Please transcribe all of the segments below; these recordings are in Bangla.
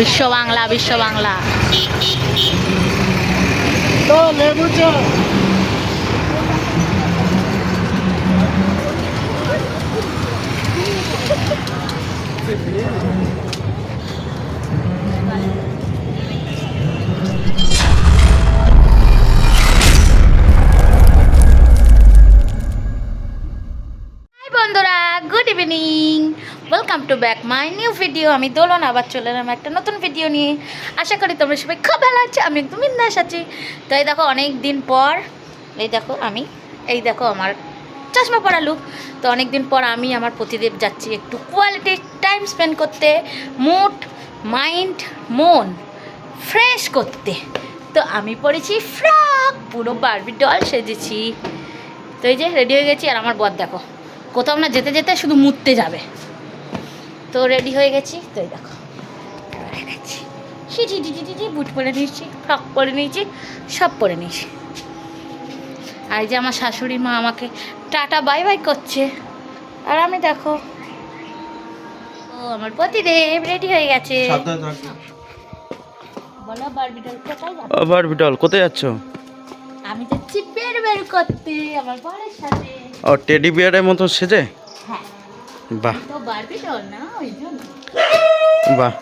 বিশ্ব বাংলা বিশ্ব বাংলা। তো to back my new video. আমি দোলন, আবার চলে এলাম একটা নতুন ভিডিও নিয়ে। আশা করি তোমরা সবাই খুব ভালো আছো, আমি একদম বিন্দাস আছি। তো এই দেখো, অনেক দিন পর, এই দেখো আমি, এই দেখো আমার চশমা পরা লুক তো অনেক দিন পর আমি আমার প্রতিদেব যাচ্ছি একটু কোয়ালিটি টাইম স্পেন্ড করতে মুড মাইন্ড মন ফ্রেশ করতে। তো আমি পরেছি ফ্রক পুরো বারবি ডল সেজেছি। তো এই যে রেডি হয়ে গেছি, আর আমার বর দেখো, কোথাও না যেতে যেতে শুধু মুততে যাবে। তো রেডি হয়ে গেছি তো দেখো। বুট পরে নিয়েছি ফ্রক পরে নিয়েছি সব পরে নিয়েছি। আর এই যে আমার শাশুড়ি মা আমাকে টাটা বাই বাই করছে। আর আমি দেখো ও আমার পতিদেব রেডি হয়ে গেছে। বারবিডল কোথায় যাচ্ছ? আমি যাচ্ছি বের বের করতে আমার বরের সাথে। ও টেডি বিয়ারের মতো সেজে? হ্যাঁ বাহ। বাহ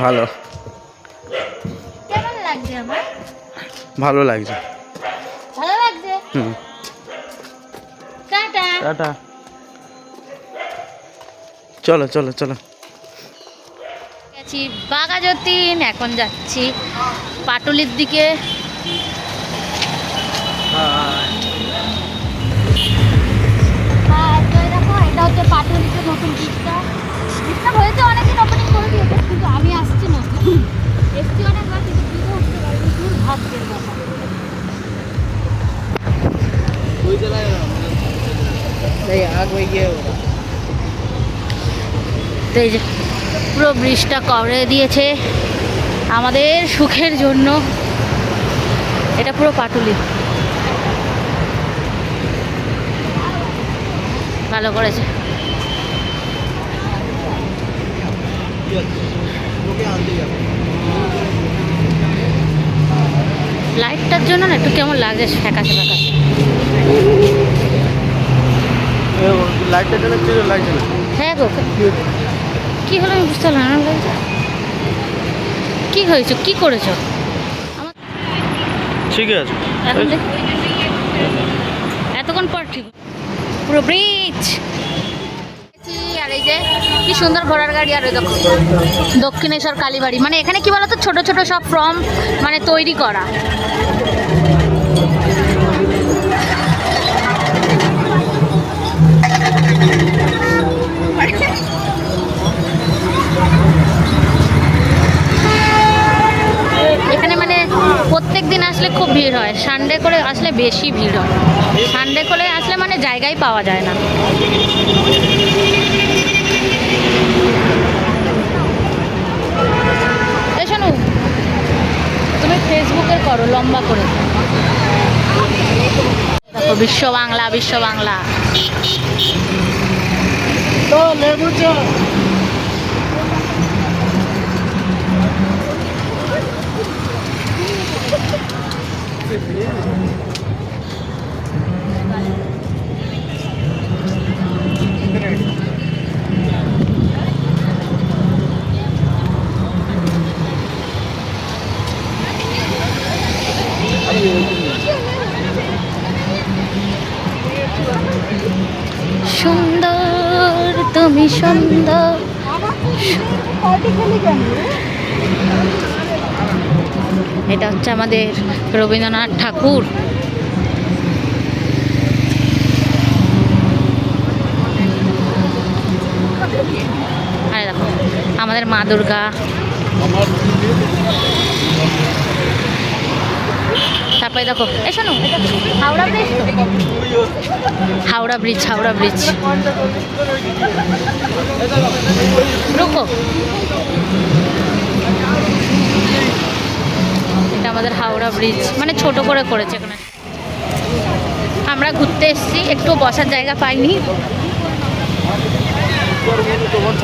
ভালো। কেমন লাগছে আমার? ভালো লাগছে। ভালো লাগছে? হুম। টাটা। টাটা। চলো চলো চলো। গেছি বাগাযতীন এখন যাচ্ছি পাটুলির দিকে। এটা হচ্ছে পাটুলিতে নতুন ব্রিজটা ব্রিজটা হয়েছে অনেকদিন ওপেনিং করে দিয়েছে কিন্তু আমি আসছি নতুন এসছি অনেকবার কিন্তু ব্রিজে উঠতে পারিনি দূর এই যে পুরো ব্রিজটা কভারে দিয়েছে আমাদের সুখের জন্য। এটা পুরো পাটুলি। ভালো করেছে। লাইটটার জন্য না একটু কেমন লাগছে ফ্যাকাশে ফ্যাকাশে। লাইটটা জন্য কি লাগছে হ্যাঁ গো কি হলো আমি বুঝতে পারলাম না বলতে। কি হয়েছে? কি করেছ? আমার ঠিক আছে। এখন দেখ। এতক্ষণ পর ঠিক পুরো কি সুন্দর ঘোড়ার গাড়ি, আর দক্ষিণেশ্বর কালীবাড়ি। মানে এখানে কি বলতো? ছোট ছোট সব ফর্ম মানে তৈরি করা। করে আসলে বেশি ভিড় হয়। সানডে করে আসলে মানে জায়গায় পাওয়া যায় না। শোনো, তুমি ফেসবুকে করো, লম্বা করে। দেখো, বিশ্ব বাংলা বিশ্ব বাংলা। তো চা। সুন্দর তুমি সুন্দর। এটা হচ্ছে আমাদের রবীন্দ্রনাথ ঠাকুর। আরে দেখো আমাদের মা দুর্গা। তারপরে দেখো এ শোনো, Howrah bridge Howrah bridge Howrah bridge রুকো। এটা আমাদের হাওড়া ব্রিজ মানে ছোট করে করেছে এখানে। আমরা ঘুরতে এসেছি, একটু বসার জায়গা পাইনি। তোমার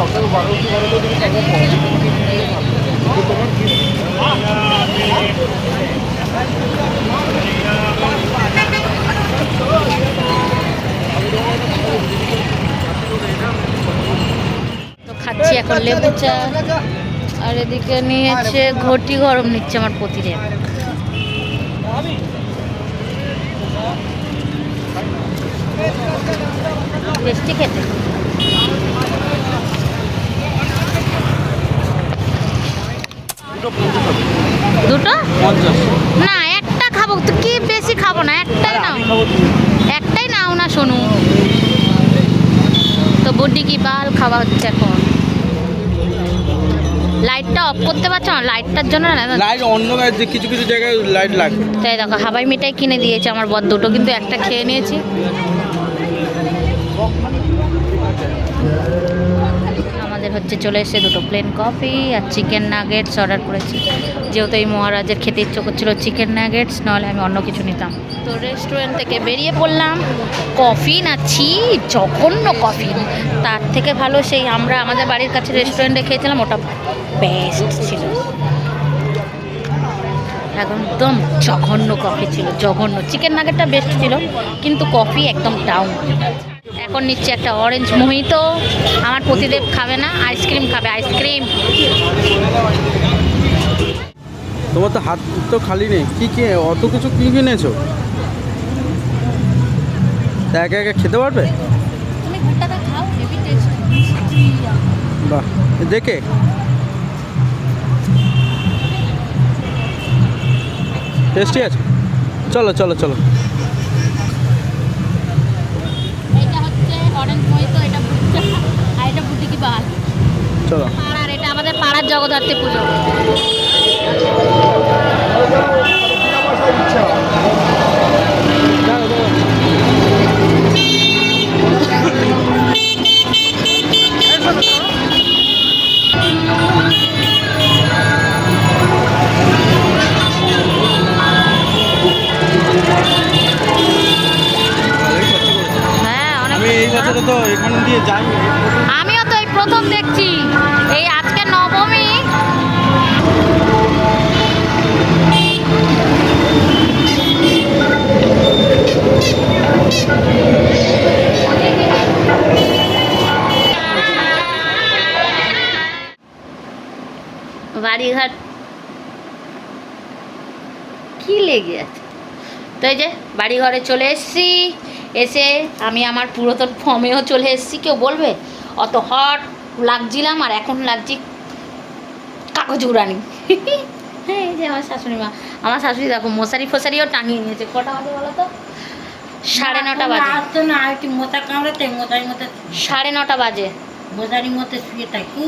তো খাচ্ছি এখন লেবু চা। আর এদিকে নিয়েছে ঘটি গরম নিচ্ছে আমার পতিরে টেস্টি খেতে। পঞ্চাশ। না একটা খাব। তো কি বেশি খাব না? একটাই নাও। একটাই নাও না শোনো তো বডি কি বাল খাওয়া হচ্ছে এখন? লাইটটা অফ করতে পারছ না? লাইটটার জন্য না লাইট অন্য কিছু কিছু জায়গায় লাইট লাগবে তাই দেখো হাবাই মিঠাই কিনে দিয়েছে আমার বর। দুটো কিন্তু একটা খেয়ে নিয়েছি। হচ্ছে চলে এসে দুটো প্লেন কফি আর চিকেন নাগেটস অর্ডার করেছি। যেহেতু এই মহারাজের খেতে ইচ্ছে করছিল চিকেন নাগেটস নাহলে আমি অন্য কিছু নিতাম। তো রেস্টুরেন্ট থেকে বেরিয়ে পড়লাম। কফি না ছি জঘন্য কফি তার থেকে ভালো সেই আমরা আমাদের বাড়ির কাছে রেস্টুরেন্টে খেয়েছিলাম, ওটা বেস্ট ছিল। একদম জঘন্য কফি ছিল, জঘন্য। চিকেন নাগেটটা বেস্ট ছিল, কিন্তু কফি একদম ডাউন এখন নিচ্ছে একটা অরেঞ্জ মোহিতো আমার প্রতিদেব খাবে না আইসক্রিম খাবে আইসক্রিম তোমার তো হাত তো খালি নেই। কি কি অত কিছু কি কিনেছো? একা একা খেতে পারবে? বাহ দেখে। টেস্টি আছে। চলো চলো চলো এটা হচ্ছে অরেঞ্জ মোহিতো এটা ভুট্টা আর এটা ভুটি কি বাল চলো। পাড়ার এটা আমাদের পাড়ার জগদ্ধাত্রী পুজো। হ্যাঁ অনেক আমি এই বছরে তো এখান দিয়ে যাই আমিও তো এই প্রথম দেখছি। এই আজকে নবমী। বাড়িঘাট। কি লেগে আছে? তো এই যে বাড়ি ঘরে চলে এসেছি। এসে আমি আমার পুরাতন ফর্মেও চলে এসেছি। কেউ বলবে, অত হট লাগছিলাম আর এখন লাগছি কাগজ উড়ানি। হ্যাঁ এই যে আমার শাশুড়ি মা। আমার শাশুড়ি দেখো মশারি ফশারিও টাঙিয়ে নিয়েছে। কটা বাজে বলো তো? সাড়ে নটা বাজে। আসতো না আর কি মোটা কামড়াতে মোটার মধ্যে সাড়ে নটা বাজে। মশারি মতো শুয়ে থাকি